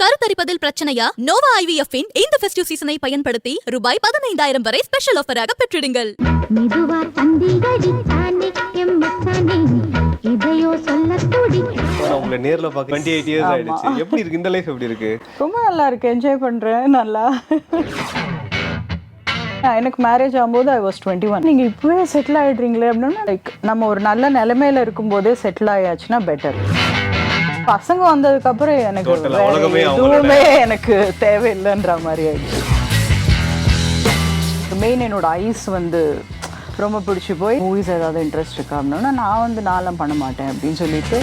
கருத்தரிப்பதில் பிரச்சனையா? நோவா ஐவிஎஃப் இன் இந்த ஃபெஸ்டிவ் சீசனை பயன்படுத்தி ரூபாய் பதினைந்தாயிரம் வரை ஸ்பெஷல் ஆஃபராக பெற்றிடுங்கள். உங்களை நேர்ல பார்க்க டுவெண்ட்டி எயிட் இயர்ஸ் ஆயிடுச்சு. எப்படி இருக்கு? இந்த லைஃப் எப்படி இருக்கு? ரொம்ப நல்லா இருக்கு. என்ஜாய் பண்றேன். நல்லா. எனக்கு மேரேஜ் ஆகும்போது ஐ வாஸ் டுவெண்ட்டி ஒன் நீங்கள் இப்போவே செட்டில் ஆகிடுறீங்களே அப்படின்னா லைக் நம்ம ஒரு நல்ல நிலைமையில இருக்கும்போதே செட்டில் ஆயாச்சுன்னா பெட்டர் பசங்க வந்ததுக்கப்புறம் எனக்கு. எதுவுமே எனக்கு தேவையில்லைன்ற மாதிரி ஆயிடுச்சு. மெயின் என்னோட ஐஸ் வந்து ரொம்ப பிடிச்சி போய் மூவிஸ் ஏதாவது இன்ட்ரெஸ்ட் இருக்கா அப்படின்னா நான் வந்து நான்லாம் பண்ண மாட்டேன் அப்படின்னு சொல்லிட்டு.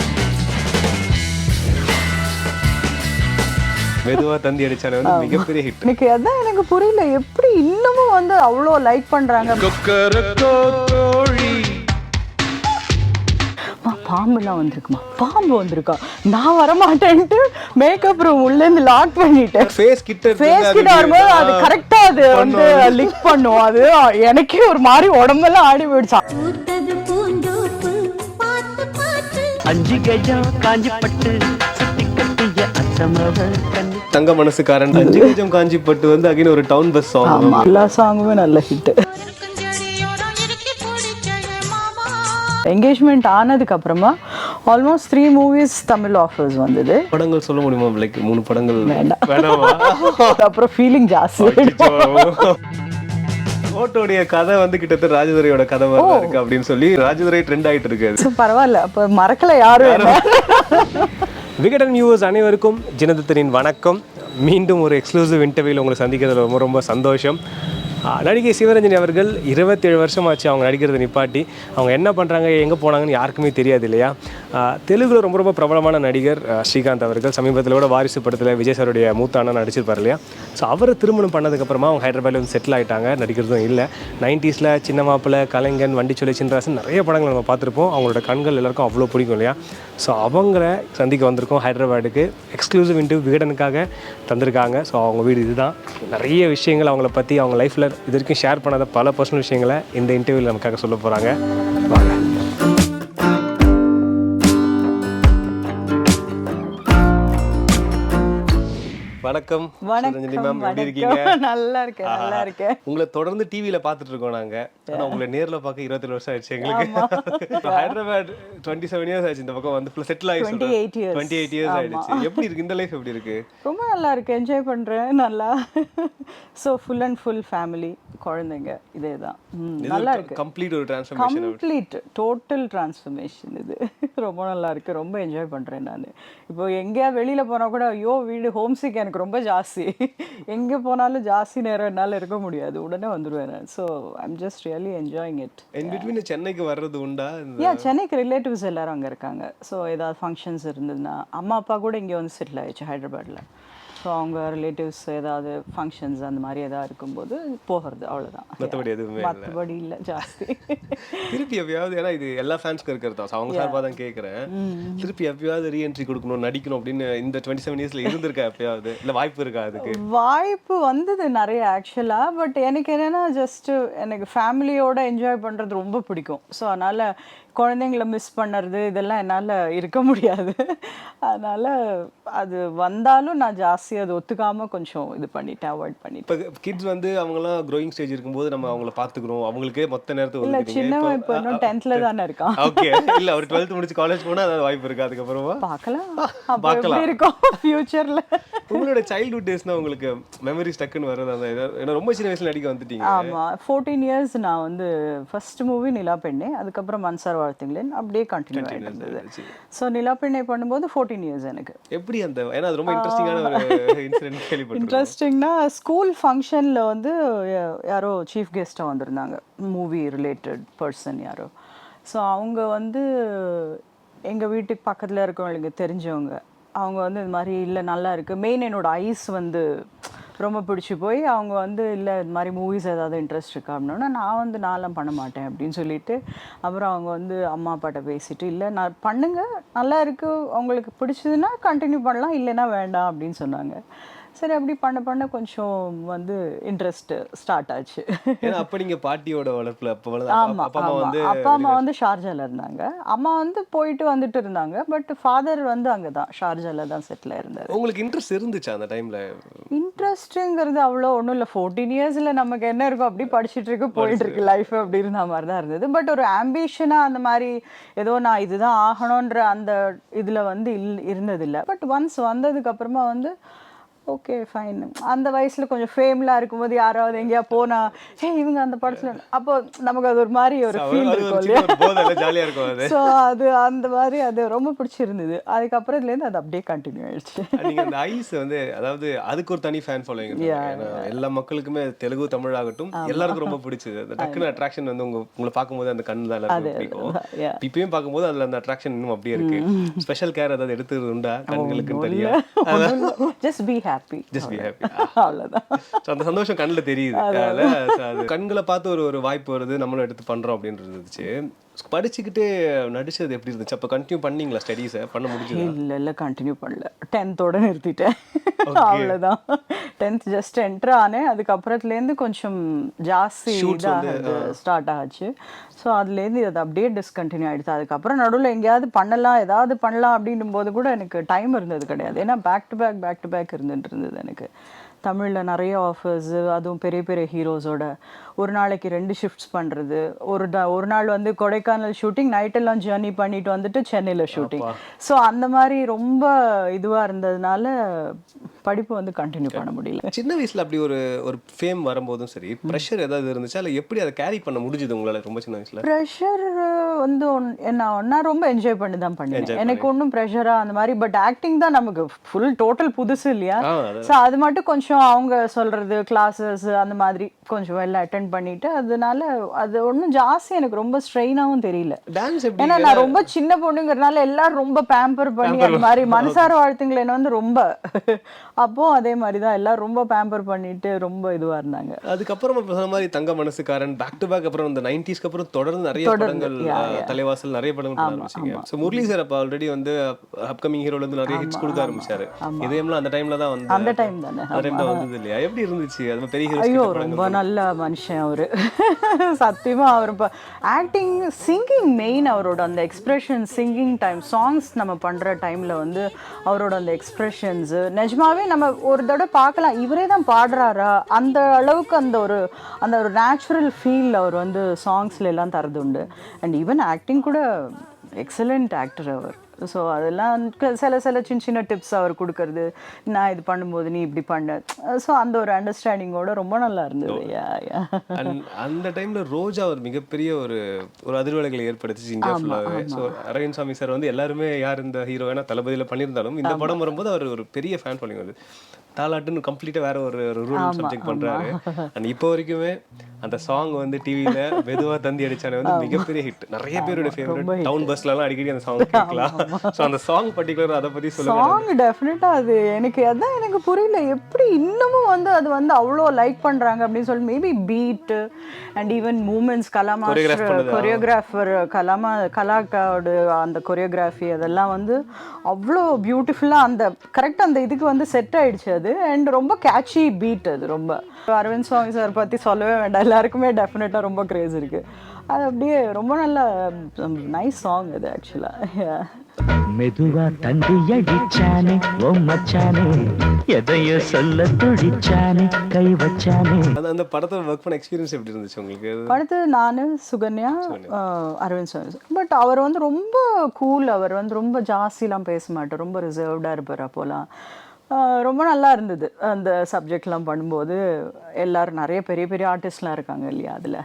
மெதுவா தந்தி அடிச்சாலே வந்து மிகப்பெரிய ஹிட் எனக்கு அதான் எனக்கு புரியல எப்படி இன்னமும் வந்து அவ்வளோ லைக் பண்றாங்க? பாம்புலாம் வந்திருக்குமா? பாம்பு வந்திருக்கா? நான் வரமாட்டேன்ட்டு மேக்கப் ரூம் உள்ளேருந்து லாக் பண்ணிட்டேன். ஃபேஸ் கிட்ட ஃபேஸ் அது கிட்ட வரும்போது அது ஆ, கரெக்டா அது வந்து லிக் பண்ணும். அது எனக்கே ஒரு மாதிரி உடம்பெல்லாம் ஆடி போயிடுச்சு. அஞ்சு கஜம் காஞ்சி பட்டு தங்க மனசுக்காரன் அஞ்சு கஜம் காஞ்சி பட்டு வந்து அகைன் ஒரு டவுன் பஸ் சாங் ஆமா. எல்லா சாங்குமே நல்ல ஹிட் என்கேஜ்மெண்ட் ஆனதுக்கு அப்புறமா almost three movies Tamil offers வந்தது. படங்கள் சொல்ல முடியுமா லைக் மூணு படங்கள்? வேண்டாம். அப்புறம் ஃபீலிங் ஜாஸ்தி. ஓட்டோடைய கதை வந்து கிட்டத்தட்ட ராஜதுரையோட கதை மாதிரி இருக்கு அப்படின்னு சொல்லி ராஜதுரை ட்ரெண்ட் ஆயிட்டு இருக்கு அது. So, பரவாயில்ல. அப்ப மறக்கல யாரும். விகடன் வியூவர்ஸ் அனைவருக்கும் ஜனதத்தனின் வணக்கம். மீண்டும் ஒரு எக்ஸ்க்ளூசிவ் இன்டர்வியூவில் உங்களை சந்திக்கிறது ரொம்ப ரொம்ப சந்தோஷம். நடிகை சிவரஞ்சனி அவர்கள் இருபத்தேழு வருஷம் ஆச்சு அவங்க நடிக்கிறத நிப்பாட்டி. அவங்க என்ன பண்ணுறாங்க எங்கே போனாங்கன்னு யாருக்குமே தெரியாது இல்லையா? தெலுங்கில் தெலுங்குல ரொம்ப ரொம்ப பிரபலமான நடிகர் ஸ்ரீகாந்த் அவர்கள். சமீபத்தில் கூட வாரிசு படத்தில் விஜய் சாருடைய மூத்த அண்ணன் நடிச்சிருப்பார் இல்லையா? ஸோ அவரை திருமணம் பண்ணதுக்கப்புறமா அவங்க ஹைதராபாத்தில் வந்து செட்டில் ஆகிட்டாங்க நடிக்கிறதும் இல்லை. நைன்ட்டீஸில் சின்ன மாப்பிள்ளை கலைஞன் வண்டிச்சொலி சின்ராசன் நிறைய படங்கள் நம்ம பார்த்துருப்போம். அவங்களோட கண்கள் எல்லாருக்கும் அவ்வளோ பிடிக்கும் இல்லையா? ஸோ அவங்கள சந்திக்க வந்திருக்கோம் ஹைதராபாடுக்கு எக்ஸ்க்ளூசிவ் இன்டர்வியூ விகடனுக்காக தந்திருக்காங்க. ஸோ அவங்க வீடு இதுதான். நிறைய விஷயங்கள் அவங்கள பற்றி அவங்க லைஃப்பில் இது வரைக்கும் ஷேர் பண்ணாத பல பர்சனல் விஷயங்களை இந்த இன்டர்வியூவில் நமக்காக சொல்ல போகிறாங்க வாங்க. வணக்கம். சுரஞ்சனி மேம் எப்படி இருக்கீங்க? வணக்கம் நல்லா இருக்கேன் நல்லா இருக்கேன். உங்களை தொடர்ந்து டிவியில பார்த்துட்டு இருக்கோம் நாங்க. ஆனா உங்களை நேர்ல பார்க்க இருபத்தி வருஷம் ஆயிடுச்சு எங்களுக்கு. ஹைதராபாத் டுவெண்ட்டி செவன் இயர்ஸ் ஆயிடுச்சு இந்த பக்கம் வந்து. செட்டில் ஆயிடுச்சு 28 years. டுவெண்ட்டி எயிட் இயர்ஸ் ஆயிடுச்சு. எப்படி இருக்கு? இந்த லைஃப் எப்படி இருக்கு? ரொம்ப நல்லா இருக்கு. என்ஜாய் பண்றேன். நல்லா. So full and full family குழந்தைங்க இதே தான் நல்லா இருக்கு. கம்ப்ளீட் ஒரு டிரான்ஸ்ஃபர்மேஷன் கம்ப்ளீட் டோட்டல் டிரான்ஸ்ஃபர்மேஷன் இது. ரொம்ப நல்லா இருக்கு. ரொம்ப என்ஜாய் பண்றேன் நான். இப்போ எங்கேயா வெளியில போனா கூட ஐயோ வீடு ஹோம் சிக் எனக்கு ரொம்ப ஜாஸ்தி. எங்க போனாலும் ஜாஸ்தி நேரம் என்னால் இருக்க முடியாது. உடனே வந்துடுவேன் நான். So I'm just really enjoying it in between சென்னைக்கு வர்றது உண்டா? யா சென்னைக்கு ரிலேட்டிவ்ஸ் எல்லாரும் அங்கே இருக்காங்க. ஸோ ஏதாவது ஃபங்க்ஷன்ஸ் இருந்ததுன்னா அம்மா அப்பா கூட இங்கே வந்து செட்டில் ஆயிடுச்சு ஹைதராபாத்தில் ஸோ அவங்க ரிலேட்டிவ்ஸ் ஏதாவது ஃபங்க்ஷன்ஸ் அந்த மாதிரி ஏதாவது இருக்கும்போது போகிறது அவ்வளோதான் மத்தபடி எதுவுமே. மற்றபடி இல்லை ஜாஸ்தி. திருப்பி எப்பயாவது ஏன்னா இது எல்லா ஃபேன்ஸ்க்கு இருக்கிறது அவங்க சார்பாக தான் கேட்குறேன். திருப்பி எப்பயாவது ரீஎன்ட்ரி கொடுக்கணும் நடிக்கணும் அப்படின்னு இந்த டுவெண்ட்டி செவன் இயர்ஸ்ல இருந்திருக்கா எப்பயாவது? இல்ல வாய்ப்பு இருக்கா அதுக்கு? வாய்ப்பு வந்தது நிறைய ஆக்சுவலாக பட் எனக்கு என்னென்னா ஜஸ்ட்டு எனக்கு ஃபேமிலியோட என்ஜாய் பண்ணுறது ரொம்ப பிடிக்கும். ஸோ அதனால் குழந்தைங்கள மிஸ் பண்ணுறது இதெல்லாம் என்னால் இருக்க முடியாது. அதனால் அது வந்தாலும் நான் ஜாஸ்தி அது ஒத்துக்காமல் கொஞ்சம் இது பண்ணிட்டேன் அவாய்ட் பண்ணிட்டேன். இப்போ கிட்ஸ் வந்து அவங்கலாம் க்ரோயிங் ஸ்டேஜ் இருக்கும்போது நம்ம அவங்கள பார்த்துக்கணும் அவங்களுக்கே மொத்த நேரத்தை இல்லை சின்னவன் இப்போ இன்னும் டென்த்தில் தானே இருக்கான். ஓகே. இல்ல அவர் 12th முடிச்சு காலேஜ் போனா அதாவது வாய்ப்பு இருக்கு அதுக்கப்புறமா? பார்க்கலாம் பார்க்கலாம். இருக்கும் ஃப்யூச்சரில் உங்களோட சைல்ட்ஹுட் டேஸ்னா உங்களுக்கு மெமரிஸ் டக்குன்னு வருது அந்த இதை- ஏன்னா ரொம்ப சின்ன வயசுல நடிக்க வந்துட்டீங்க. ஆமாம் ஃபோர்டீன் இயர்ஸ் நான் வந்து ஃபர்ஸ்ட் மூவி நிலா பெண்ணே அதுக்கப்புறம் மன்சார் வாழ்த்துங்களேன் அப்படியே கண்டினியூ ஆகிட்டு இருந்தது. ஸோ நிலா பெண்ணை பண்ணும்போது ஃபோர்டீன் இயர்ஸ் எனக்கு. எப்படி அந்த ஏன்னா அது ரொம்ப இன்ட்ரெஸ்டிங்கான இன்ட்ரெஸ்டிங்னா ஸ்கூல் ஃபங்க்ஷனில் வந்து யாரோ சீஃப் கெஸ்ட்டாக வந்திருந்தாங்க. மூவி ரிலேட்டட் பர்சன் யாரோ. ஸோ அவங்க வந்து எங்கள் வீட்டுக்கு பக்கத்தில் இருக்கவங்களுக்கு தெரிஞ்சவங்க. அவங்க வந்து இது மாதிரி இல்லை நல்லா இருக்குது மெயின் என்னோட ஐஸ் வந்து ரொம்ப பிடிச்சி போய் அவங்க வந்து இல்லை இது மாதிரி மூவிஸ் ஏதாவது இன்ட்ரெஸ்ட் இருக்கா? அப்படின்னா நான் வந்து நான்லாம் பண்ண மாட்டேன் அப்படின்னு சொல்லிட்டு அப்புறம் அவங்க வந்து அம்மா அப்பாட்ட பேசிட்டு இல்லை நான் பண்ணுங்கள் நல்லா இருக்குது உங்களுக்கு பிடிச்சதுன்னா கண்டினியூ பண்ணலாம் இல்லைன்னா வேண்டாம் அப்படின்னு சொன்னாங்க. சரி அப்படி பண்ண பண்ண கொஞ்சம் வந்து இன்ட்ரெஸ்ட் ஸ்டார்ட் ஆச்சு. அப்ப நீங்க பாட்டியோட வளர்ப்புல ஆமா அப்பா அம்மா வந்து அப்பா அம்மா வந்து ஷார்ஜால இருந்தாங்க. அம்மா வந்து போயிட்டு வந்துட்டு இருந்தாங்க. பட் ஃபாதர் வந்து அங்கதான் ஷார்ஜால தான் செட்டில் இருந்தாரு உங்களுக்கு இன்ட்ரெஸ்ட் இருந்துச்சு அந்த டைம்ல இன்ட்ரெஸ்ட்டுங்கிறது அவ்வளோ ஒன்றும் இல்லை. ஃபோர்டீன் இயர்ஸில் நமக்கு என்ன இருக்கோ அப்படி படிச்சுட்டு இருக்கு போயிட்டு இருக்கு லைஃப் அப்படி இருந்த மாதிரி தான் இருந்தது. பட் ஒரு ஆம்பிஷனாக அந்த மாதிரி ஏதோ நான் இதுதான் ஆகணுன்ற அந்த இதில் வந்து இல் இருந்ததில்லை. பட் ஒன்ஸ் வந்ததுக்கு அப்புறமா வந்து ஓகே ஃபைன் அந்த வயசுல கொஞ்சம் ஃபேம்லாம் இருக்கும்போது யாராவது எங்கேயா போனா ஹே இவங்க அந்த படத்துல அப்போ நமக்கு அது ஒரு மாதிரி ஒரு ஃபீல் இருக்கும் இல்லையா? ஸோ அது. அந்த மாதிரி அது ரொம்ப பிடிச்சிருந்தது. அதுக்கப்புறத்துலேருந்து அது அப்படியே கண்டினியூ ஆயிடுச்சு. அந்த ஐஸ் வந்து அதாவது அதுக்கு ஒரு தனி ஃபேன் ஃபாலோயிங் எல்லா மக்களுக்குமே தெலுங்கு தமிழ் ஆகட்டும் எல்லாருக்கும் ரொம்ப பிடிச்சது. அந்த டக்குனு அட்ராக்ஷன் வந்து உங்க உங்களை பார்க்கும்போது அந்த கண்ணு தான் பிடிக்கும். இப்பயும் பார்க்கும்போது அதுல அந்த அட்ராக்ஷன் இன்னும் அப்படியே இருக்கு. ஸ்பெஷல் கேர் ஏதாவது எடுத்து உண்டா? கண்களுக்கு தெரியா just be happy just be happy அவ்வளோதான் அந்த சந்தோஷம் கண்ணில் தெரியுது. அதனால கண்களை பார்த்து ஒரு ஒரு வாய்ப்பு வருது நம்மளும் எடுத்து பண்றோம் அப்படின்னு இருந்துச்சு. படிச்சுக்கிட்டு நடிச்சது எப்படி இருந்துச்சு? அப்போ கண்டினியூ பண்ணீங்களா ஸ்டடீஸை பண்ண முடிஞ்சது? இல்ல இல்ல கண்டினியூ பண்ணல. டென்த்தோட நிறுத்திட்டேன். அவ்வளவுதான். டென்த் ஜஸ்ட் என்டர் ஆனேன். அதுக்கப்புறத்துலேருந்து கொஞ்சம் ஜாஸ்தி இதாக ஸ்டார்ட் ஆச்சு. ஸோ அதுலேருந்து அது அப்படியே டிஸ்கண்டினியூ ஆயிடுச்சு. அதுக்கப்புறம் நடுவில் எங்கேயாவது பண்ணலாம் ஏதாவது பண்ணலாம் அப்படின்னும் போது கூட எனக்கு டைம் இருந்தது கிடையாது. ஏன்னா back to back back to back இருந்துட்டு இருந்தது எனக்கு. தமிழில் நிறைய ஆஃபர்ஸ் அதுவும் பெரிய பெரிய ஹீரோஸோட ஒரு நாளைக்கு ரெண்டு ஷிஃப்ட்ஸ் பண்ணுறது ஒரு ட- ஒரு நாள் வந்து கொடைக்கானல் ஷூட்டிங் நைட்டெல்லாம் ஜேர்னி பண்ணிட்டு வந்துட்டு சென்னையில் ஷூட்டிங் ஸோ அந்த மாதிரி ரொம்ப இதுவாக இருந்ததுனால படிப்பு வந்து கண்டினியூ பண்ண முடியல. சின்ன வயசுல அப்படி ஒரு ஒரு ஃபேம் வரும்போதும் சரி ப்ரெஷர் ஏதாவது இருந்துச்சா? இல்லை எப்படி அதை கேரி பண்ண முடிஞ்சது உங்களால ரொம்ப சின்ன வயசுல? ப்ரெஷர் வந்து ஒன்- நான் நான் ரொம்ப என்ஜாய் பண்ணி தான் பண்ணேன் எனக்கு ஒன்றும் ப்ரெஷராக அந்த மாதிரி பட் ஆக்டிங் தான் நமக்கு ஃபுல் டோட்டல் புதுசு இல்லையா? ஸோ அது மட்டும் கொஞ்சம் அவங்க சொல்றது கிளாஸஸ் அந்த மாதிரி கொஞ்சம் எல்லாம் அட்டென்ட் பண்ணிட்டு அதனால அது ஒன்றும் ஜாஸ்தி எனக்கு ரொம்ப ஸ்ட்ரெயினாகவும் தெரியல. டான்ஸ் எப்படி ஏன்னா நான் ரொம்ப சின்ன பொண்ணுங்கிறதுனால எல்லாரும் ரொம்ப பேம்பர் பண்ணி அந்த மாதிரி மனசார வாழ்த்துங்களேன்னு வந்து ரொம்ப. அப்போ அதே மாதிரி தான் எல்லாரும் ரொம்ப பேம்பர் பண்ணிட்டு ரொம்ப இதுவா இருந்தாங்க. அதுக்கப்புறம் இப்ப சொன்ன மாதிரி தங்க மனசுக்காரன் பேக் டு பேக் அப்புறம் இந்த நைன்டிஸ்க்கு அப்புறம் தொடர்ந்து நிறைய படங்கள் தலைவாசல் நிறைய படங்கள் ஆரம்பிச்சீங்க. ஸோ முரளி சார் அப்ப ஆல்ரெடி வந்து அப்கமிங் ஹீரோல இருந்து நிறைய ஹிட்ஸ் கொடுக்க ஆரம்பிச்சாரு. இதயம்லாம் அந்த டைம்ல தான் வந்து அந்த time தானே, அந்த டைம் தான் வந்தது இல்லையா? எப்படி இருந்துச்சு? அது பெரிய ஐயோ ரொம்ப நல்ல மனுஷன். அவர். சத்தியமாக அவர் இப்போ ஆக்டிங் சிங்கிங் மெயின் அவரோட அந்த எக்ஸ்ப்ரெஷன் சிங்கிங் டைம் சாங்ஸ் நம்ம பண்ணுற டைமில் வந்து அவரோட அந்த எக்ஸ்ப்ரெஷன்ஸு நிஜமாவே நம்ம ஒரு தடவை பார்க்கலாம். இவரே தான் பாடுறாரா? அந்த அளவுக்கு அந்த ஒரு அந்த ஒரு நேச்சுரல் ஃபீல் அவர் வந்து சாங்ஸ்ல எல்லாம் தரது உண்டு. அண்ட் ஈவன் ஆக்டிங் கூட எக்ஸலண்ட் ஆக்டர் அவர். ஸோ அதெல்லாம் சில சில சின்ன சின்ன டிப்ஸ் அவர் கொடுக்கறது. நான் இது பண்ணும்போது நீ இப்படி பண்ண. ஸோ அந்த ஒரு அண்டர்ஸ்டாண்டிங்கோட ரொம்ப நல்லா இருந்தது. அந்த டைம்ல ரோஜா ஒரு மிகப்பெரிய ஒரு ஒரு அதிர்வலைகளை ஏற்படுத்திச்சு இந்தியா ஃபுல்லாவே ஸோ அரவிந்த் சாமி சார் வந்து எல்லாருமே யார் இந்த ஹீரோ வேணா தளபதியில பண்ணியிருந்தாலும் இந்த படம் வரும்போது அவர் ஒரு பெரிய ஃபேன் ஃபாலோயிங் வந்து தாலாட்டுன்னு கம்ப்ளீட்டா வேற ஒரு ரூல் சப்ஜெக்ட் பண்றாரு. அண்ட் இப்போ வரைக்குமே அந்த சாங் வந்து டிவியில மெதுவா தந்தி அடிச்சானே வந்து மிகப்பெரிய ஹிட் நிறைய பேரோட ஃபேவரட் டவுன் பஸ்ல எல்லாம் அடிக்கடி அந்த சாங் கேட்கலாம். ஸோ அந்த சாங் பர்டிகுலர் அதை பத்தி சொல்லுங்க. சாங் டெஃபினட்டா அது. எனக்கு அதான் எனக்கு புரியல. எப்படி இன்னமும் வந்து அது வந்து அவ்வளோ லைக் பண்றாங்க அப்படின்னு சொல்லி maybe beat and even moments கலாமா. Choreographer கலாமா கலாக்காவோட அந்த கொரியோகிராஃபி அதெல்லாம் வந்து அவ்வளோ பியூட்டிஃபுல்லாக அந்த கரெக்ட் அந்த இதுக்கு வந்து செட் ஆயிடுச்சு அது. அண்ட் ரொம்ப கேட்சி பீட் அது ரொம்ப. அரவிந்த் சுவாமி சார் பற்றி சொல்லவே வேண்டாம். எல்லாருக்குமே டெஃபினட்டாக ரொம்ப கிரேஸ் இருக்கு. அது அப்படியே ரொம்ப நல்ல நைஸ் சாங் அது ஆக்சுவலாக மெதுவா தந்தி அடிச்சானே ஓ மச்சானே. எதையோ சொல்ல துடிச்சானே கை வச்சானே. அந்த அந்த படத்துல ஒர்க் பண்ண எக்ஸ்பீரியன்ஸ் எப்படி இருந்துச்சு உங்களுக்கு? அடுத்து நான் சுகன்யா அரவிந்த் சுவாமி பட் அவர் வந்து ரொம்ப கூல் அவர் வந்து ரொம்ப ஜாஸ்திலாம் பேச மாட்டார். ரொம்ப ரிசர்வ்டாக இருப்பார் அப்போலாம். ரொம்ப நல்லா இருந்தது. அந்த சப்ஜெக்ட்லாம் பண்ணும்போது எல்லாரும் நிறைய பெரிய பெரிய ஆர்டிஸ்ட்லாம் இருக்காங்க இல்லையா அதில்.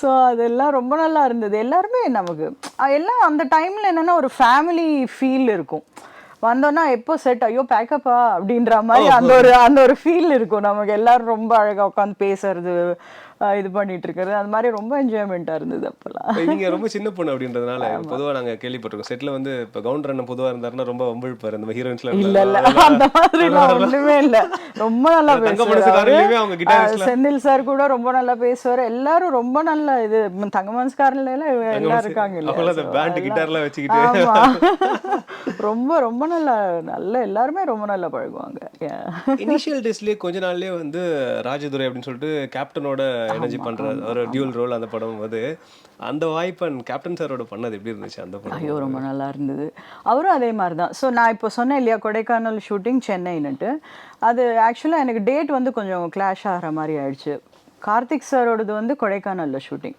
ஸோ அதெல்லாம் ரொம்ப நல்லா இருந்தது. எல்லாருமே நமக்கு எல்லாம் அந்த டைம்ல என்னன்னா ஒரு ஃபேமிலி ஃபீல் இருக்கும். வந்தோன்னா எப்போ செட் ஐயோ பேக்கப்பா அப்படின்ற மாதிரி அந்த ஒரு அந்த ஒரு ஃபீல் இருக்கும். நமக்கு எல்லாரும் ரொம்ப அழகா உட்காந்து பேசுறது இது பண்ணிட்டு இருக்கிறது அது மாதிரி ரொம்ப என்ஜாய்மெண்ட்டாக இருந்தது அப்போல்லாம் நீங்க ரொம்ப சின்ன பொண்ணு அப்படின்றதுனால பொதுவா நாங்க கேள்விப்பட்டிருக்கோம். செட்ல வந்து இப்ப கவுண்டர் அண்ணன் பொதுவா இருந்தாருன்னா ரொம்ப வம்பிழுப்பாரு இந்த ஹீரோயின்ஸ்ல இல்ல இல்ல. அந்த மாதிரிலாம் ஒண்ணுமே இல்ல. ரொம்ப நல்லா பேசுவாரு. செந்தில் சார் கூட ரொம்ப நல்லா பேசுவாரு. எல்லாரும் ரொம்ப நல்ல இது ம், தங்க மனசுக்காரர்ல எல்லாம் இருக்காங்க எல்லாம் வச்சுக்கிட்டு. ரொம்ப ரொம்ப நல்லா நல்ல எல்லாருமே ரொம்ப நல்லா பழகுவாங்க. இனிஷியல் டேஸ்லயே கொஞ்ச நாள்லயே வந்து ராஜதுரை அப்படின்னு சொல்லிட்டு கேப்டனோட எனர்ஜி பண்ற ஒரு டியூல் ரோல் அந்த படம் வந்து அந்த வாய்ப்பு கேப்டன் சாரோட பண்ணது எப்படி இருந்துச்சு அந்த படம்? ஐயோ ரொம்ப நல்லா இருந்தது. அவரும் அதே மாதிரி தான் ஸோ நான் இப்போ சொன்னேன் இல்லையா கொடைக்கானல் ஷூட்டிங் சென்னைன்னுட்டு. அது ஆக்சுவலாக எனக்கு டேட் வந்து கொஞ்சம் கிளாஷ் ஆகிற மாதிரி ஆயிடுச்சு. கார்த்திக் சாரோடது வந்து கொடைக்கானலில் ஷூட்டிங்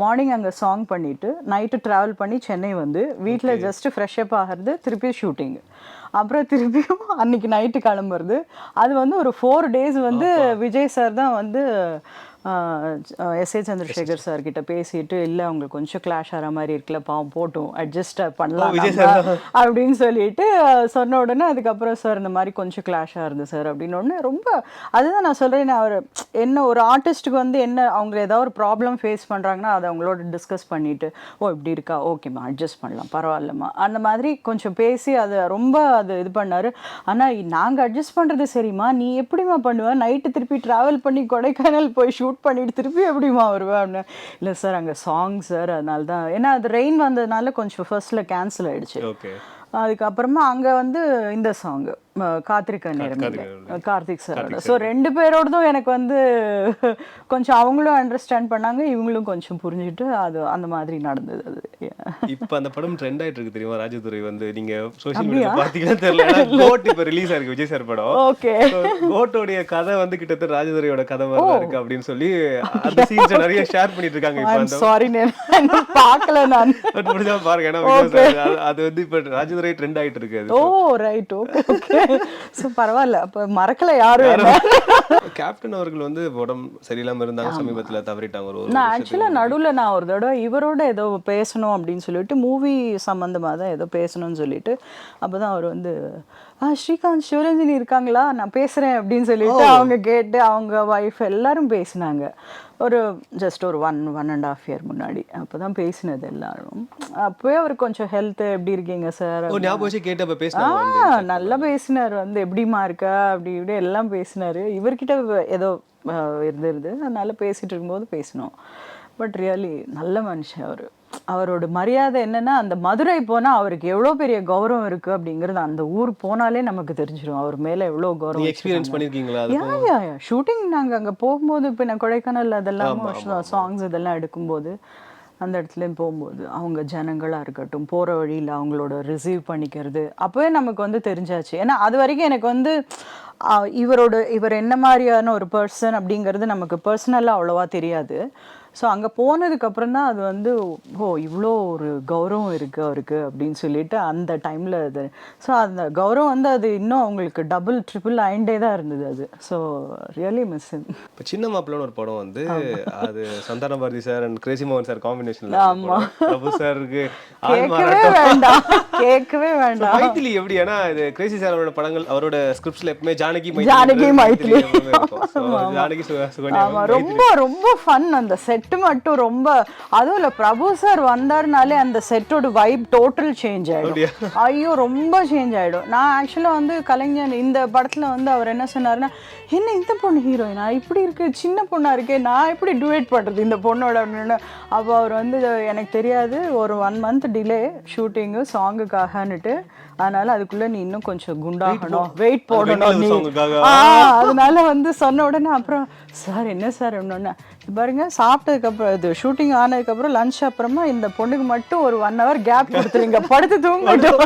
மார்னிங் அங்கே சாங் பண்ணிவிட்டு நைட்டு ட்ராவல் பண்ணி சென்னை வந்து வீட்டில் ஜஸ்ட் ஃப்ரெஷ்அப் ஆகிறது திருப்பி ஷூட்டிங் அப்புறம் திருப்பியும் அன்னைக்கு நைட்டு கிளம்புறது. அது வந்து ஒரு ஃபோர் டேஸ் வந்து விஜய் சார் தான் வந்து எஸ் ஏ சந்திரசேகர் சார் கிட்ட பேசிட்டு இல்லை அவங்களுக்கு கொஞ்சம் கிளாஷ் ஆகிற மாதிரி இருக்குல்ல பாவம் போட்டும் அட்ஜஸ்ட் பண்ணலாம் அப்படின்னு சொல்லிட்டு சொன்ன உடனே அதுக்கப்புறம் சார் இந்த மாதிரி கொஞ்சம் கிளாஷ் ஆகுது சார் அப்படின்னு ரொம்ப அதுதான் நான் சொல்கிறேன் அவர் என்ன ஒரு ஆர்டிஸ்ட்டுக்கு வந்து என்ன அவங்க ஏதாவது ஒரு ப்ராப்ளம் ஃபேஸ் பண்ணுறாங்கன்னா அதை அவங்களோட டிஸ்கஸ் பண்ணிட்டு ஓ இப்படி இருக்கா? ஓகேம்மா அட்ஜஸ்ட் பண்ணலாம் பரவாயில்லம்மா. அந்த மாதிரி கொஞ்சம் பேசி அதை ரொம்ப அது இது பண்ணார். ஆனால் நாங்கள் அட்ஜஸ்ட் பண்ணுறது சரிம்மா நீ எப்படிம்மா பண்ணுவ? நைட்டு திருப்பி ட்ராவல் பண்ணி கொடைக்கானல் போய் ஷூட் பண்ணிட்டு திருப்பி எப்படிம்மா வருவ அப்படின்னு. இல்லை சார் அங்கே சாங் சார் அதனால தான். ஏன்னா அது ரெயின் வந்ததுனால கொஞ்சம் ஃபர்ஸ்ட்டில் கேன்சல் ஆயிடுச்சு. அதுக்கப்புறமா அங்கே வந்து இந்த சாங்கு காத்திருக்க நேரம் கார்த்திக் சாரோட ஸோ ரெண்டு பேரோடதும் எனக்கு வந்து கொஞ்சம் அவங்களும் அண்டர்ஸ்டாண்ட் பண்ணாங்க இவங்களும் கொஞ்சம் புரிஞ்சுட்டு அது அந்த மாதிரி நடந்தது அது. இப்ப அந்த படம் ட்ரெண்ட் ஆயிட்டு இருக்கு தெரியுமா ராஜதுரை வந்து? நீங்க சோஷியல் மீடியால பாத்தீங்கன்னா தெரியல. கோட் இப்ப ரிலீஸ் ஆயிருக்கு விஜய் சார் படம். ஓகே கோட்டோடைய கதை வந்து கிட்டத்தட்ட ராஜதுரையோட கதை மாதிரி தான் இருக்கு அப்படின்னு சொல்லி அந்த சீன்ஸ் நிறைய ஷேர் பண்ணிட்டு இருக்காங்க இப்ப சாரி பார்க்கல நான். பாருங்க ஏன்னா சார் அது- வந்து இப்ப ராஜதுரை ட்ரெண்ட் ஆயிட்டு இருக்கு ஓ ரைட் ஓகே ஸோ பரவாயில்ல. அப்போ மறக்கல யாரும் கேப்டன் அவர்கள் வந்து உடம்பு சரியில்லாம இருந்தாங்க சமீபத்துல தவறிட்டாங்க ஒரு நான் ஆக்சுவலாக நடுவில் நான் ஒரு தடவை இவரோட ஏதோ பேசணும் அப்படின்னு சொல்லிட்டு மூவி சம்மந்தமாக தான் ஏதோ பேசணும்னு சொல்லிட்டு அப்போ தான் அவர் வந்து ஆ ஸ்ரீகாந்த் சிவரஞ்சனி இருக்காங்களா? நான் பேசுகிறேன் அப்படின்னு சொல்லிட்டு அவங்க கேட்டு அவங்க ஒய்ஃப் எல்லாரும் பேசினாங்க. ஒரு ஜஸ்ட் ஒரு one one and half year முன்னாடி. அப்போ தான் பேசினது எல்லாரும். அப்போவே அவர் கொஞ்சம் ஹெல்த் எப்படி இருக்கீங்க சார் ஆ நல்லா பேசினார் வந்து. எப்படிமா இருக்கா? அப்படி இப்படி எல்லாம் பேசினாரு. இவர்கிட்ட ஏதோ இருந்திருது அதனால பேசிட்டு இருக்கும்போது பேசினோம். பட் ரியலி நல்ல மனுஷன் அவர். அவரோட மரியாதை என்னன்னா அந்த மதுரை போனா அவருக்கு எவ்வளோ பெரிய கௌரவம் இருக்கு அப்படிங்கிறது அந்த ஊர் போனாலே நமக்கு தெரிஞ்சிடும் அவர் மேல எவ்வளோ நீங்க கௌரவம் எக்ஸ்பீரியன்ஸ் பண்ணிருக்கீங்களா அது யா யா யா. ஷூட்டிங் நாங்கள் அங்கே போகும்போது இப்போ நான் கொடைக்கானல் அதெல்லாம் சாங்ஸ் இதெல்லாம் எடுக்கும்போது அந்த இடத்துல போகும்போது அவங்க ஜனங்களாக இருக்கட்டும் போகிற வழியில் அவங்களோட ரிசீவ் பண்ணிக்கிறது அப்போவே நமக்கு வந்து தெரிஞ்சாச்சு. ஏன்னா அது வரைக்கும் எனக்கு வந்து இவரோட இவர் என்ன மாதிரியான ஒரு பர்சன் அப்படிங்கிறது நமக்கு பர்சனலாக அவ்வளோவா தெரியாது. ஸோ அங்கே போனதுக்கப்புறம் தான் அது வந்து ஓ இவ்வளோ ஒரு கௌரவம் இருக்குது அவருக்கு அப்படின்னு சொல்லிட்டு அந்த டைமில் அது. ஸோ அந்த கௌரவம் வந்து அது இன்னும் அவங்களுக்கு டபுள் ட்ரிபிள் ஆயிண்டே தான் இருந்தது அது. ஸோ ரியலி மிஸ் இப்ப சின்ன மாப்பிள்ளன்னு ஒரு படம் வந்து அது Santhana Bharathi sir and Crazy மோகன் சார் காம்பினேஷன்ல பிரபு சாருக்கு கேட்கவே வேண்டாம். கேட்கவே வேண்டாம். மைத்திலி எப்படி? ஏன்னா இது கிரேசி சார் அவரோட படங்கள் அவரோட ஸ்கிரிப்ட்ஸ்ல எப்பவுமே ஜானகி ஜானகி மைத்திலி. ஜானகி சுகன்யா ரொம்ப ரொம்ப ஃபன் அந்த செட்டு மட்டும் ரொம்ப அதுவும் இல்ல பிரபு சார் வந்தாருனாலே அந்த செட்டோட வைப் டோட்டல் சேஞ்ச் ஆயிடும். ஐயோ ரொம்ப சேஞ்ச் ஆயிடும். நான் ஆக்சுவலா வந்து கலைஞர் இந்த படத்துல வந்து அவர் என்ன சொன்னாருன்னா என்ன இந்த பொண்ணு ஹீரோயினா இப்படி இருக்கு சின்ன பொண்ணா இருக்கே நான் எப்படி டுவேட் பண்றது இந்த பொண்ணோட? அப்படின்னு. அப்போ அவர் வந்து எனக்கு தெரியாது ஒரு ஒன் மந்த் டிலே ஷூட்டிங்கு சாங்குக்காகன்னுட்டு அதனால அதுக்குள்ள நீ இன்னும் கொஞ்சம் குண்டாகணும். வெயிட் போடணும் நீ. அதனால வந்து சொன்ன உடனே அப்புறம் சார் என்ன சார்? ஒன்று பாருங்க சாப்பிட்டதுக்கு அப்புறம் இது ஷூட்டிங் ஆனதுக்கு அப்புறம் லஞ்ச் அப்புறமா இந்த பொண்ணுக்கு மட்டும் ஒரு ஒன் ஹவர் கேப் கொடுத்துருங்க. படுத்து தூங்கட்டும்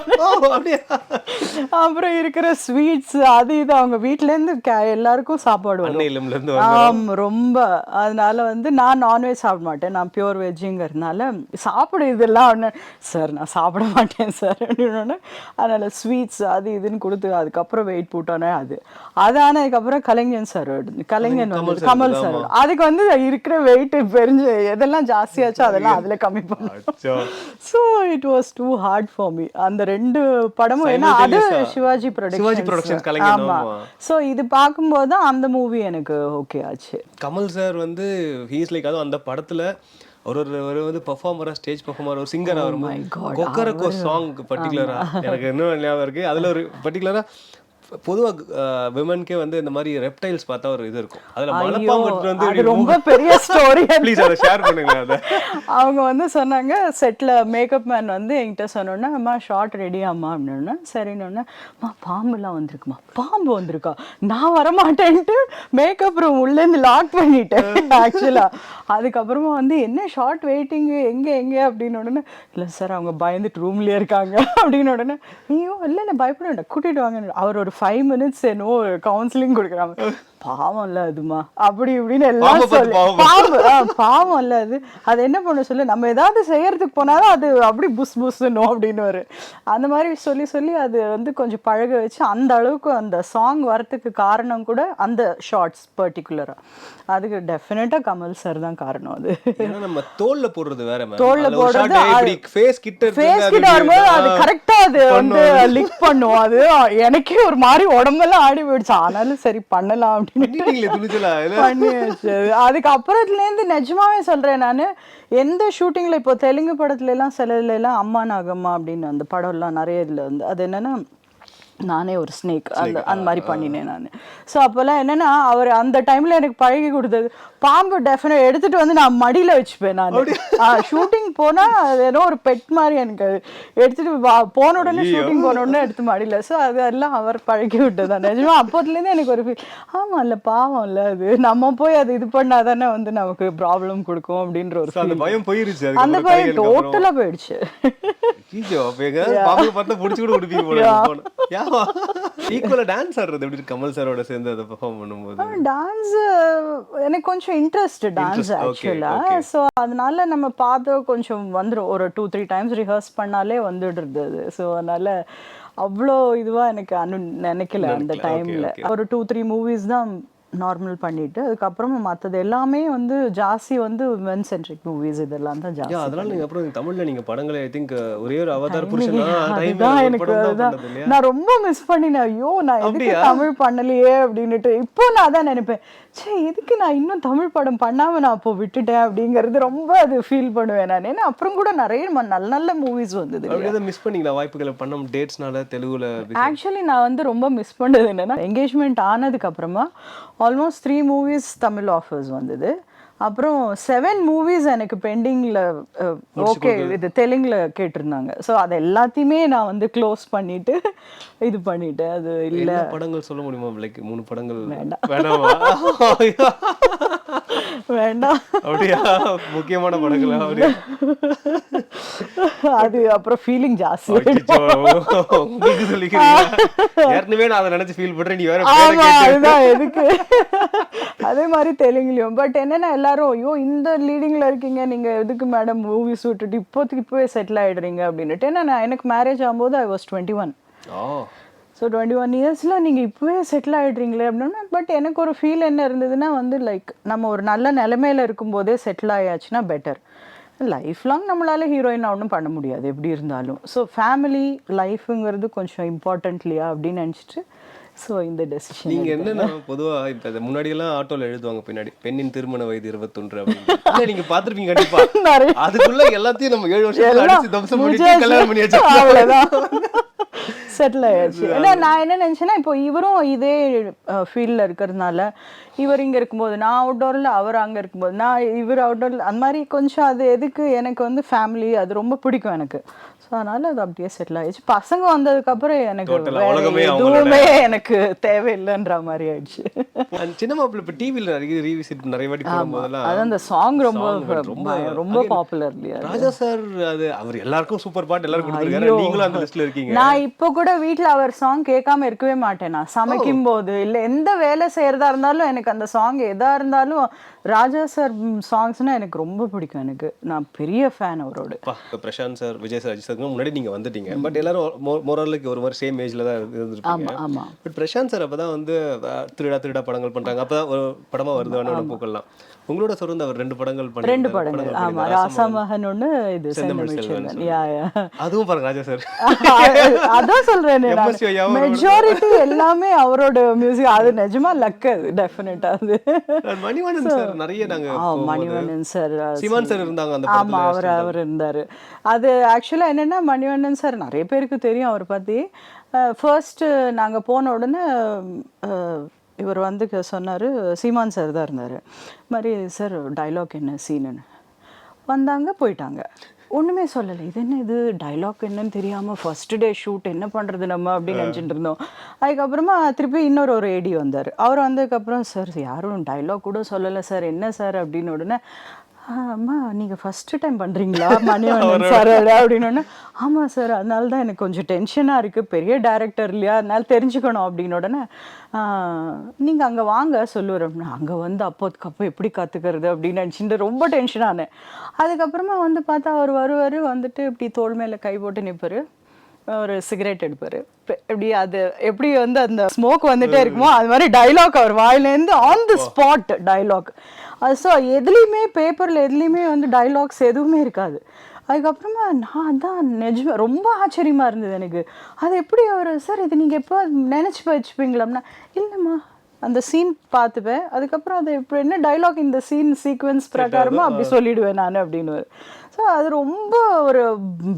அப்புறம் இருக்கிற ஸ்வீட்ஸ் அது இது அவங்க வீட்ல இருந்து கே- எல்லாருக்கும் சாப்பாடு ஆம் ரொம்ப. அதனால வந்து நான் நான்வெஜ் சாப்பிட மாட்டேன். நான் பியூர் வெஜ்ஜுங்கிறதுனால சாப்பிடு இதெல்லாம் சார் நான் சாப்பிட மாட்டேன் சார். சார் அப்படின்னு அதனால ஸ்வீட்ஸ் அது இதுன்னு கொடுத்து அதுக்கப்புறம் வெயிட் போட்டோன்னே அது. அது ஆனதுக்கப்புறம் கலைஞன் சார் கலைஞன் வந்து கமல் சார் அதுக்கு வந்து இருக்கிற வெயிட் பெரிஞ்சு எதெல்லாம் ஜாஸ்தியாச்சோ அதெல்லாம் அதில் கம்மி. பண்ணோம் so it was too hard for me அந்த ரெண்டு படமும் ஏன்னா அது. சிவாஜி ப்ரொடக்ஷன் கலைஞன், ஆமா. ஆமா. ஸோ இது பார்க்கும்போது தான் அந்த மூவி எனக்கு ஓகே ஆச்சு. கமல் சார் வந்து ஹீஸ் லைக் அதுவும் அந்த படத்துல ஒரு ஒரு வந்து பெர்ஃபார்மரா ஸ்டேஜ் பெர்ஃபார்மர் ஒரு சிங்கரா வரும்போது கொக்கரக்கோ சாங் பர்டிகுலரா எனக்கு இன்னும் ஞாபகம் இருக்கு. அதுல ஒரு பர்டிகுலரா பொதுவா விமன்க்கே வந்து இந்த மாதிரி ரெப்டைல்ஸ் பார்த்தா ஒரு இது இருக்கும். அதுல மலைப்பாம்பு எடுத்துட்டு வந்து ரொம்ப பெரிய ஸ்டோரி ப்ளீஸ் அதை ஷேர் பண்ணுங்க அதை. அவங்க வந்து சொன்னாங்க செட்டில் மேக்கப் மேன் வந்து என்கிட்ட சொன்னோன்னே அம்மா ஷார்ட் ரெடி ஆமா அப்படின்னா சரின்னு பாம்புலாம் வந்திருக்குமா? பாம்பு வந்திருக்கா? நான் வரமாட்டேன்ட்டு மேக்கப் ரூம் உள்ளேருந்து லாக் பண்ணிட்டேன் ஆக்சுவலாக அதுக்கப்புறமா வந்து என்ன ஷார்ட் வெயிட்டிங்கு எங்கே எங்கே? அப்படின்னு உடனே இல்லை சார் அவங்க பயந்துட்டு ரூம்லேயே இருக்காங்க. அப்படின்னு உடனே ஐயோ இல்லை இல்லை பயப்பட வேண்டாம். கூட்டிகிட்டு வாங்க அவர் ஒரு ஃபைவ் மினிட்ஸ் என்னோ கவுன்சிலிங் கொடுக்குறாங்க. பாவம் இல்ல அதுமா. அப்படி இப்படின்னு எல்லாம் சொல்லி. பாவம். பாவம் இல்ல அது. அது என்ன பண்ண சொல்லு? நம்ம ஏதாவது செய்யறதுக்கு போனாலும் அது அப்படி புஸ் புஸ்னும் அப்படின்னு வரும் அந்த மாதிரி சொல்லி சொல்லி அது வந்து கொஞ்சம் பழக வச்சு அந்த அளவுக்கு அந்த சாங் வரத்துக்கு காரணம் கூட அந்த ஷார்ட்ஸ் பர்டிகுலரா அதுக்கு டெஃபினட்டா கமல் சார் தான் காரணம் அது. நம்ம தோல்ல போடுறது வேற. தோல்ல போடுறது ஃபேஸ் கிட்ட ஃபேஸ் கிட்ட வரும்போது அது கரெக்டா அது வந்து லிக் பண்ணும். அது எனக்கே ஒரு மாதிரி உடம்பெல்லாம் ஆடி போயிடுச்சு. ஆனாலும் சரி பண்ணலாம் அப்படின்னு அதுக்கப்புறத்துலேருந்து அதுக்கு அப்புறத்துல இருந்து நிஜமாவே சொல்றேன் நானு எந்த ஷூட்டிங்ல இப்போ தெலுங்கு படத்துல எல்லாம் சிலதுல எல்லாம் அம்மா நாகம்மா அப்படின்னு அந்த படம் எல்லாம் நிறைய இதுல வந்து அது என்னன்னா நானே ஒரு ஸ்னேக் அந்த அந்த மாதிரி பண்ணினேன் நான். ஸோ அப்போல்லாம் என்னன்னா அவர் அந்த டைம்ல எனக்கு பழகி கொடுத்தது. பாம்பு டெஃபினட் எடுத்துட்டு வந்து நான் மடியில வச்சுப்பேன் நான். ஷூட்டிங் போனா அது ஏதோ ஒரு பெட் மாதிரி எனக்கு அது. எடுத்துட்டு வா- போன உடனே ஷூட்டிங் போன உடனே எடுத்து மடியில. ஸோ அதெல்லாம் அவர் பழகி விட்டதா நிஜமா அப்போதுலேருந்து எனக்கு ஒரு ஃபீல் ஆமா இல்ல பாவம் இல்ல அது. நம்ம போய் அது இது பண்ணாதானே வந்து நமக்கு ப்ராப்ளம் கொடுக்கும் அப்படின்ற ஒரு அந்த. பயம் போயிருச்சு. அந்த பயம் கலைஞருக்கு அப்புறம். டோட்டலா போயிடுச்சு. பார்த்தா புடிச்சு கூட ஈக்குவலா டான்ஸ் ஆடுறது எப்படி கமல் சாரோட சேர்ந்து அதை பெர்ஃபார்ம் பண்ணும்போது? டான்ஸ் எனக்கு கொஞ்சம் இன்ட்ரெஸ்ட் டான்ஸ் ஆக்சுவலா. ஸோ அதனால நம்ம பார்த்து கொஞ்சம் வந்துடும் ஒரு டூ த்ரீ டைம்ஸ் ரிஹர்ஸ் பண்ணாலே வந்துடுறது அது. ஸோ அதனால அவ்வளோ இதுவா எனக்கு அனு நினைக்கல அந்த டைம்ல. ஒரு டூ த்ரீ மூவிஸ் தான் நார்மல் பண்ணிட்டு அதுக்கப்புறமா மற்றது எல்லாமே வந்து ஜாஸ்தி வந்து மென் சென்ட்ரிக் மூவிஸ் இதெல்லாம் தான் ஜாஸ்தி அதனால நீங்க அப்புறம் தமிழ்ல நீங்க படங்களை ஐ திங்க் ஒரே ஒரு அவதார் புருஷன் அதுதான் எனக்கு அதுதான். நான் ரொம்ப மிஸ் பண்ணினேன். ஐயோ நான் எதுக்கு? தமிழ் பண்ணலையே அப்படின்னுட்டு. இப்போ நான் அதான் நினைப்பேன். சே எதுக்கு நான் இன்னும் தமிழ் படம் பண்ணாம நான் அப்போ விட்டுட்டேன் அப்படிங்கிறது ரொம்ப அது ஃபீல் பண்ணுவேன் நான். ஏன்னா அப்புறம் கூட நிறைய நல்ல நல்ல மூவிஸ் வந்தது மிஸ் பண்ணீங்களா வாய்ப்புகளை? பண்ண டேட்ஸ்னால தெலுங்குல ஆக்சுவலி நான் வந்து ரொம்ப மிஸ் பண்ணது என்னன்னா என்கேஜ்மெண்ட் ஆனதுக்கு அப்புறமா almost three movies Tamil offers வந்தது. அப்புறம் செவன் மூவிஸ் எனக்கு பெண்டிங்கில் ஓகே இது தெலுங்குல கேட்டிருந்தாங்க. ஸோ அது எல்லாத்தையுமே நான் வந்து க்ளோஸ் பண்ணிட்டு இது பண்ணிட்டேன். அது இல்லை. படங்கள் சொல்ல முடியுமா? லைக் மூணு படங்கள். வேண்டாம். வேண்டாம். அப்படியா? முக்கியமான படங்களா? அப்படியா? அது அப்புறம் ஃபீலிங் ஜாஸ்தி. உங்களுக்கு சொல்லிக்கிறீங்க ஏற்கனவே நான் அதை நினைச்சு ஃபீல் பண்றேன். நீ வேற அதுதான் எதுக்கு? அதே மாதிரி தெலுங்குலயும். பட் என்னன்னா எல்லாரும் ஐயோ இந்த லீடிங்ல இருக்கீங்க. நீங்க எதுக்கு மேடம் மூவிஸ் விட்டுட்டு இப்போதைக்கு இப்போவே செட்டில் ஆயிடுறீங்க? அப்படின்னுட்டு. ஏன்னா நான் எனக்கு மேரேஜ் ஆகும்போது I was twenty one so twenty one இயர்ஸில் நீங்கள் இப்போவே செட்டில் ஆகிடுறீங்களே அப்படின்னா பட் எனக்கு ஒரு ஃபீல் என்ன இருந்ததுன்னா வந்து லைக் நம்ம ஒரு நல்ல நிலைமையில இருக்கும்போதே செட்டில் ஆயாச்சுன்னா பெட்டர் லைஃப் லாங் நம்மளால் ஹீரோயினாக ஒன்றும் பண்ண முடியாது எப்படி இருந்தாலும். ஸோ ஃபேமிலி லைஃபுங்கிறது கொஞ்சம் இம்பார்ட்டன்ட் இல்லையா அப்படின்னு நினச்சிட்டு ஸோ இந்த டெசிஷன் நீங்க என்னன்னா பொதுவா இப்ப அது முன்னாடி எல்லாம் ஆட்டோல எழுதுவாங்க பின்னாடி. பெண்ணின் திருமண வயது இருபத்தொன்று அப்படின்னு. இல்ல, நீங்க பாத்திருப்பீங்க கண்டிப்பா. நிறைய. அதுக்குள்ள எல்லாத்தையும் நம்ம ஏழு வருஷத்துல எல்லாம் அடிச்சு தம்சம் பண்ணிட்டு முடிச்சாச்சு. கல்யாணம் பண்ணியாச்சு அவ்வளவுதான். செட்டில் ஆயாச்சு. ஏன்னா நான் என்ன நினைச்சேன்னா இப்போ இவரும் இதே ஃபீல்டில் இருக்கிறதுனால இவர் இங்க இருக்கும்போது நான் அவுட்டோரில் அவர் அங்க இருக்கும்போது நான் இவர் அவுட்டோரில் அந்த மாதிரி கொஞ்சம் அது எதுக்கு எனக்கு வந்து ஃபேமிலி அது ரொம்ப பிடிக்கும் எனக்கு. அதனால அது அப்படியே செட்டில் ஆயிடுச்சு. பசங்க வந்ததுக்கு அப்புறம் எனக்கு எதுவுமே எனக்கு தேவையில்லைன்ற மாதிரி ஆயிடுச்சு. அந்த சின்ன மாப்பிள்ள இப்ப டிவில நிறைய ரீவிசிட் நிறைய வாட்டி போடும்போதெல்லாம் அது அந்த சாங் ரொம்ப ரொம்ப ரொம்ப பாப்புலர் இல்லையா ராஜா சார் அது அவர் எல்லாருக்கும் சூப்பர் பாட் எல்லாரும் கொடுத்துருக்காரு. நீங்களும் அந்த லிஸ்ட்ல இருக்கீங்க. நான் இப்போ கூட வீட்ல அவர் சாங் கேட்காம இருக்கவே மாட்டேன் நான். சமைக்கும் போது இல்ல எந்த வேலை செய்யறதா இருந்தாலும் எனக்கு அந்த சாங் எதா இருந்தாலும் ராஜா சார் சாங்ஸ்னா எனக்கு ரொம்ப பிடிக்கும் எனக்கு. நான் பெரிய ஃபேன் அவரோட. பிரசாந்த் சார் விஜய் சார் அஜித் முன்னாடி நீங்க வந்துட்டீங்க. பட் எல்லாரும் மோரலுக்கு ஒரு மாதிரி சேம் ஏஜ்ல தான் இருந்து- இருந்திருப்பீங்க. பட் பிரசாந்த் சார் அப்பதான் வந்து திருடா திருடா படங்கள் பண்றாங்க. அப்பதான் ஒரு படமா வருது வேணும் பூக்கள்லாம். உங்களோட தொடர்ந்து அவர் ரெண்டு படங்கள் பண்ணி ரெண்டு படங்கள் ஆமா ராசமகன் ஒண்ணு இது செந்தமிழ் யா யா. அதுவும் பாருங்க ராஜா சார். அதான் சொல்றேன் மெஜாரிட்டி எல்லாமே அவரோட மியூசிக் அது நிஜமா லக் அது டெஃபினட்டா அது. மணிவண்ணன் சார் நிறைய நாங்க மணிவண்ணன் சார் சீமான் சார் இருந்தாங்க அந்த ஆமா அவர் அவர் இருந்தாரு. அது ஆக்சுவலா என்னன்னா மணிவண்ணன் சார் நிறைய பேருக்கு தெரியும் அவர் பத்தி. ஃபர்ஸ்ட் நாங்க போன உடனே இவர் வந்து சொன்னாரு சீமான் சார் தான் இருந்தாரு. மாதிரி சார் டைலாக் என்ன சீனுன்னு வந்தாங்க போயிட்டாங்க. ஒண்ணுமே சொல்லலை. இது என்ன இது? டைலாக் என்னன்னு தெரியாம ஃபர்ஸ்ட் டே ஷூட் என்ன பண்றது நம்ம? அப்படின்னு நினச்சிட்டு இருந்தோம். அதுக்கப்புறமா திருப்பி இன்னொரு ஒரு ஏடி வந்தார். அவர் வந்ததுக்கப்புறம் சார் யாரும் டைலாக் கூட சொல்லலை சார் என்ன சார் அப்படின்னு உடனே "ஆ, அம்மா நீங்கள் ஃபஸ்ட்டு டைம் பண்ணுறீங்களா மணிவண்ணன் சார் அப்படின்னு உடனே ஆமாம் சார் அதனால தான் எனக்கு கொஞ்சம் டென்ஷனாக இருக்குது பெரிய டேரக்டர் இல்லையா? அதனால தெரிஞ்சுக்கணும் அப்படின்னு உடனே நீங்கள் அங்கே வாங்க சொல்லுவார். அங்கே வந்து அப்போதுக்கு அப்போ எப்படி கற்றுக்கிறது அப்படின்னு நினச்சிட்டு ரொம்ப டென்ஷன் ஆனேன் அதுக்கப்புறமா வந்து பார்த்தா அவர் வருவார் வந்துட்டு இப்படி தோள் மேலே கை போட்டு நிற்பார் ஒரு சிகரெட் எடுப்பார். எப்படி அது எப்படி வந்து அந்த ஸ்மோக் வந்துட்டே இருக்குமோ அது மாதிரி டைலாக் அவர் வாயிலேருந்து on the spot dialogue so எதுலேயுமே பேப்பரில் எதுலேயுமே வந்து டைலாக்ஸ் எதுவுமே இருக்காது. அதுக்கப்புறமா நான் அதான் நிஜமா ரொம்ப ஆச்சரியமா இருந்தது எனக்கு. அது எப்படி அவர் சார் இது நீங்கள் எப்போ நினச்சி வச்சுப்பீங்களாம்னா? இல்லைம்மா அந்த சீன் பார்த்துப்பேன். அதுக்கப்புறம் அது இப்போ என்ன டைலாக் இந்த சீன் சீக்வன்ஸ் பிரகாரமா அப்படி சொல்லிடுவேன் நான் அப்படின்னு ஸோ அது ரொம்ப ஒரு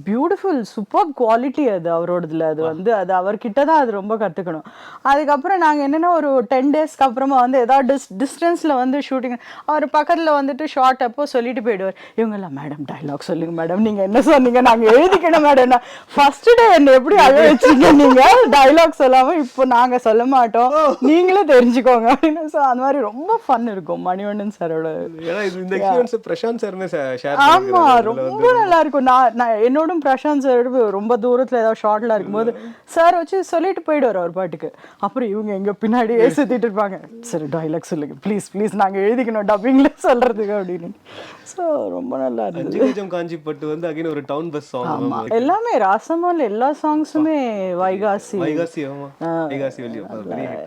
பியூட்டிஃபுல் சூப்பர் குவாலிட்டி அது அவரோடதுல. அது வந்து அது அவர்கிட்ட தான் அது ரொம்ப கற்றுக்கணும் அதுக்கப்புறம் நாங்கள் என்னென்னா ஒரு டென் டேஸ்க்கு அப்புறமா வந்து ஏதாவது டிஸ் டிஸ்டன்ஸில் வந்து ஷூட்டிங் அவர் பக்கத்தில் வந்துட்டு ஷார்ட் அப்போ சொல்லிட்டு போயிடுவார். இவங்கெல்லாம் மேடம் டைலாக் சொல்லுங்க மேடம் நீங்கள் என்ன சொன்னீங்க? நாங்கள் எழுதிக்கணும் மேடம் ஃபர்ஸ்ட் டே என்ன எப்படி அழ வச்சீங்க நீங்கள் டைலாக் சொல்லாமல் இப்போ நாங்கள் சொல்ல மாட்டோம். நீங்களே தெரிஞ்சுக்கோங்க அப்படின்னு. ஸோ அந்த மாதிரி ரொம்ப ஃபன் இருக்கும் மணிவண்ணன் சாரோட. ஏன்னா ரொம்ப நல்லா இருக்கும் நான் நான் என்னோடும் பிரசாந்த் சார் ரொம்ப தூரத்துல ஏதாவது ஷார்ட்ல இருக்கும்போது சார் வச்சு சொல்லிட்டு போயிடுவார் அவர் பாட்டுக்கு. அப்புறம் இவங்க எங்க பின்னாடியே சுத்திட்டு இருப்பாங்க. சரி டைலாக் சொல்லுங்க. ப்ளீஸ் ப்ளீஸ் நாங்க எழுதிக்கணும் டப்பிங்ல சொல்றதுக்கு அப்படின்னு. ஸோ ரொம்ப நல்லா இருந்தது. அஞ்சு கஜம் காஞ்சி பட்டு வந்து அகைன் ஒரு டவுன் பஸ் சாங் ஆமா. எல்லாமே ராசமால் எல்லா சாங்ஸுமே வைகாசி. வைகாசி.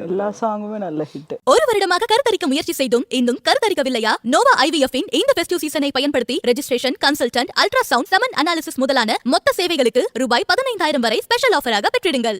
எல்லா சாங்குமே நல்ல ஹிட் ஒரு வருடமாக கருத்தரிக்க முயற்சி செய்தும் இன்னும் கருத்தரிக்கவில்லையா? நோவா ஐவிஎஃப் இன் இந்த ஃபெஸ்டிவ் சீசனை பயன்படுத்தி registration consultant ultrasound semen analysis முதலான மொத்த சேவைகளுக்கு ரூபாய் பதினைந்தாயிரம் வரை ஸ்பெஷல் ஆஃபராக பெற்றிடுங்கள்.